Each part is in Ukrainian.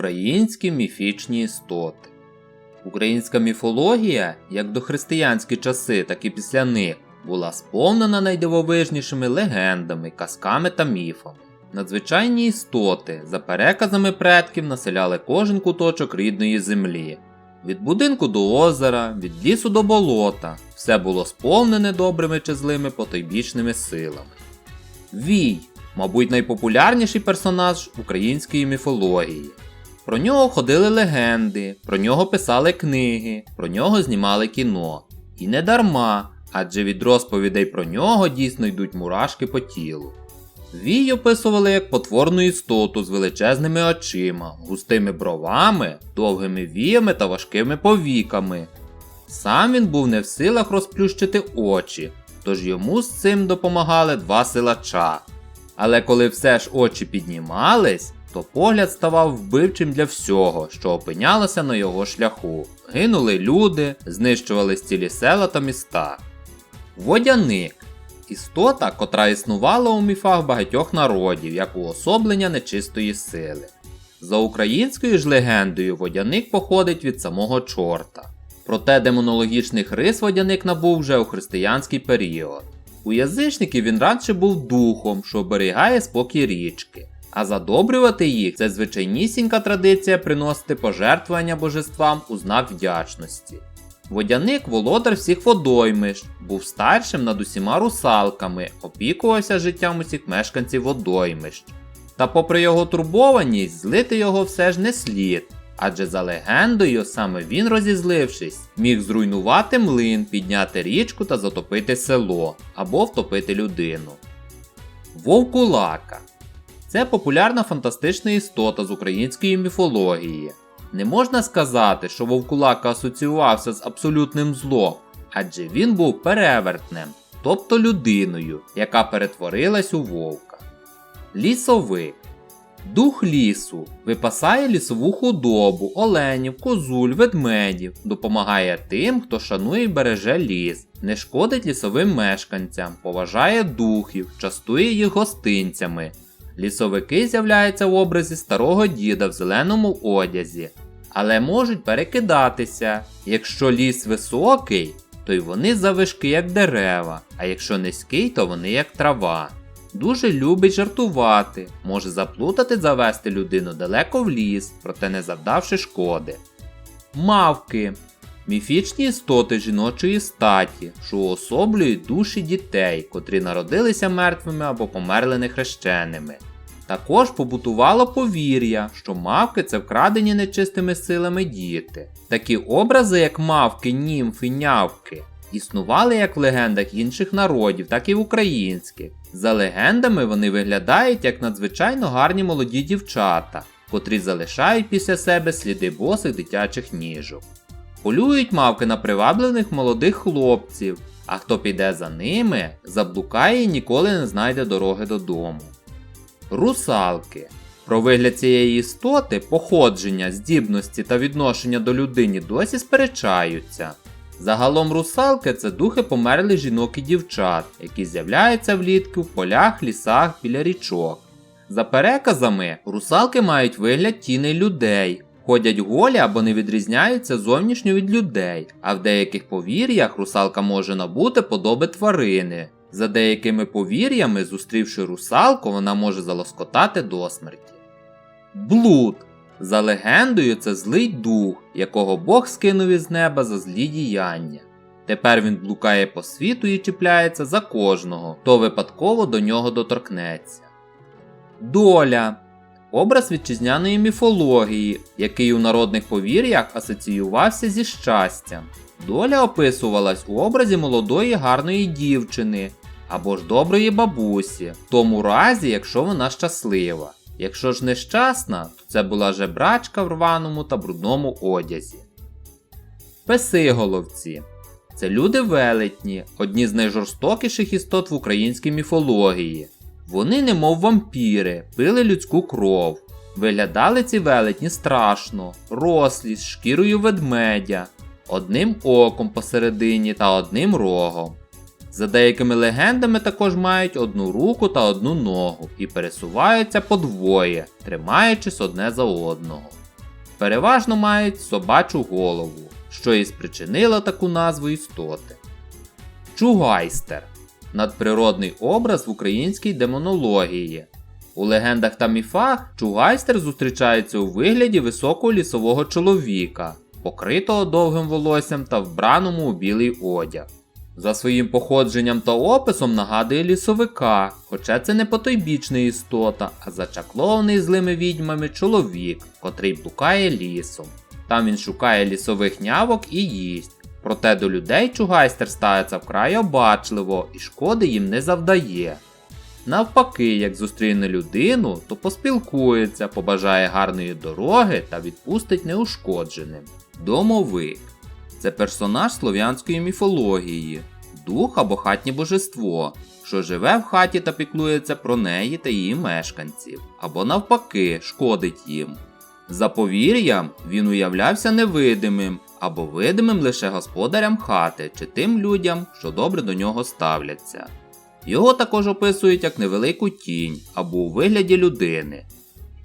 Українські міфічні істоти. Українська міфологія, як до християнські часи, так і після них, була сповнена найдивовижнішими легендами, казками та міфами. Надзвичайні істоти, за переказами предків, населяли кожен куточок рідної землі. Від будинку до озера, від лісу до болота, все було сповнене добрими чи злими потойбічними силами. Вій, мабуть, найпопулярніший персонаж української міфології. Про нього ходили легенди, про нього писали книги, про нього знімали кіно. І не дарма, адже від розповідей про нього дійсно йдуть мурашки по тілу. Вій описували як потворну істоту з величезними очима, густими бровами, довгими віями та важкими повіками. Сам він був не в силах розплющити очі, тож йому з цим допомагали два силача. Але коли все ж очі піднімались, то погляд ставав вбивчим для всього, що опинялося на його шляху. Гинули люди, знищувались цілі села та міста. Водяник істота, котра існувала у міфах багатьох народів як уособлення нечистої сили. За українською ж легендою, водяник походить від самого чорта. Проте демонологічних рис водяник набув вже у християнський період. У язичників він радше був духом, що оберігає спокій річки. А задобрювати їх це звичайнісінька традиція приносити пожертвування божествам у знак вдячності. Водяник володар всіх водоймищ, був старшим над усіма русалками, опікувався життям усіх мешканців водоймищ. Та попри його турбованість, злити його все ж не слід, адже за легендою саме він, розізлившись, міг зруйнувати млин, підняти річку та затопити село або втопити людину. Вовкулака це популярна фантастична істота з української міфології. Не можна сказати, що Вовкулака асоціювався з абсолютним злом, адже він був перевертнем, тобто людиною, яка перетворилась у вовка. Лісовик. Дух лісу випасає лісову худобу, оленів, козуль, ведмедів, допомагає тим, хто шанує і береже ліс, не шкодить лісовим мешканцям, поважає духів, частує їх гостинцями. Лісовики з'являються в образі старого діда в зеленому одязі, але можуть перекидатися. Якщо ліс високий, то й вони завишки як дерева, а якщо низький, то вони як трава. Дуже любить жартувати, може заплутати завести людину далеко в ліс, проте не завдавши шкоди. Мавки міфічні істоти жіночої статі, що уособлюють душі дітей, котрі народилися мертвими або померли нехрещеними. Також побутувало повір'я, що мавки це вкрадені нечистими силами діти. Такі образи, як мавки, німфи, нявки, існували як в легендах інших народів, так і в українських. За легендами вони виглядають як надзвичайно гарні молоді дівчата, котрі залишають після себе сліди босих дитячих ніжок. Полюють мавки на приваблених молодих хлопців, а хто піде за ними, заблукає і ніколи не знайде дороги додому. Русалки. Про вигляд цієї істоти, походження, здібності та відношення до людини досі сперечаються. Загалом русалки це духи померлих жінок і дівчат, які з'являються влітку в полях, лісах біля річок. За переказами, русалки мають вигляд тіней людей, ходять голі або не відрізняються зовнішньо від людей, а в деяких повір'ях русалка може набути подоби тварини. За деякими повір'ями, зустрівши русалку, вона може залоскотати до смерті. Блуд. За легендою, це злий дух, якого Бог скинув із неба за злі діяння. Тепер він блукає по світу і чіпляється за кожного, хто випадково до нього доторкнеться. Доля образ вітчизняної міфології, який у народних повір'ях асоціювався зі щастям. Доля описувалась у образі молодої гарної дівчини або ж доброї бабусі, в тому разі, якщо вона щаслива. Якщо ж нещасна, то це була жебрачка в рваному та брудному одязі. Песиголовці це люди велетні, одні з найжорстокіших істот в українській міфології. Вони, немов вампіри, пили людську кров. Виглядали ці велетні страшно, рослі з шкірою ведмедя, одним оком посередині та одним рогом. За деякими легендами також мають одну руку та одну ногу і пересуваються подвоє, тримаючись одне за одного. переважно мають собачу голову, що і спричинило таку назву істоти. Чугайстер надприродний образ в українській демонології. У легендах та міфах чугайстер зустрічається у вигляді високого лісового чоловіка, покритого довгим волоссям та вбраному у білий одяг. За своїм походженням та описом нагадує лісовика, хоча це не потойбічна істота, а зачаклований злими відьмами чоловік, котрий блукає лісом. Там він шукає лісових нявок і їсть. Проте до людей чугайстер ставиться вкрай обачливо і шкоди їм не завдає. Навпаки, як зустріне людину, то поспілкується, побажає гарної дороги та відпустить неушкодженим. Домовик це персонаж слов'янської міфології, дух або хатнє божество, що живе в хаті та піклується про неї та її мешканців, або навпаки, шкодить їм. За повір'ям, він уявлявся невидимим або видимим лише господарям хати чи тим людям, що добре до нього ставляться. Його також описують як невелику тінь або у вигляді людини.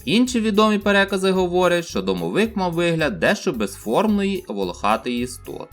Інші відомі перекази говорять, що домовик мав вигляд дещо безформної волохатої істоти.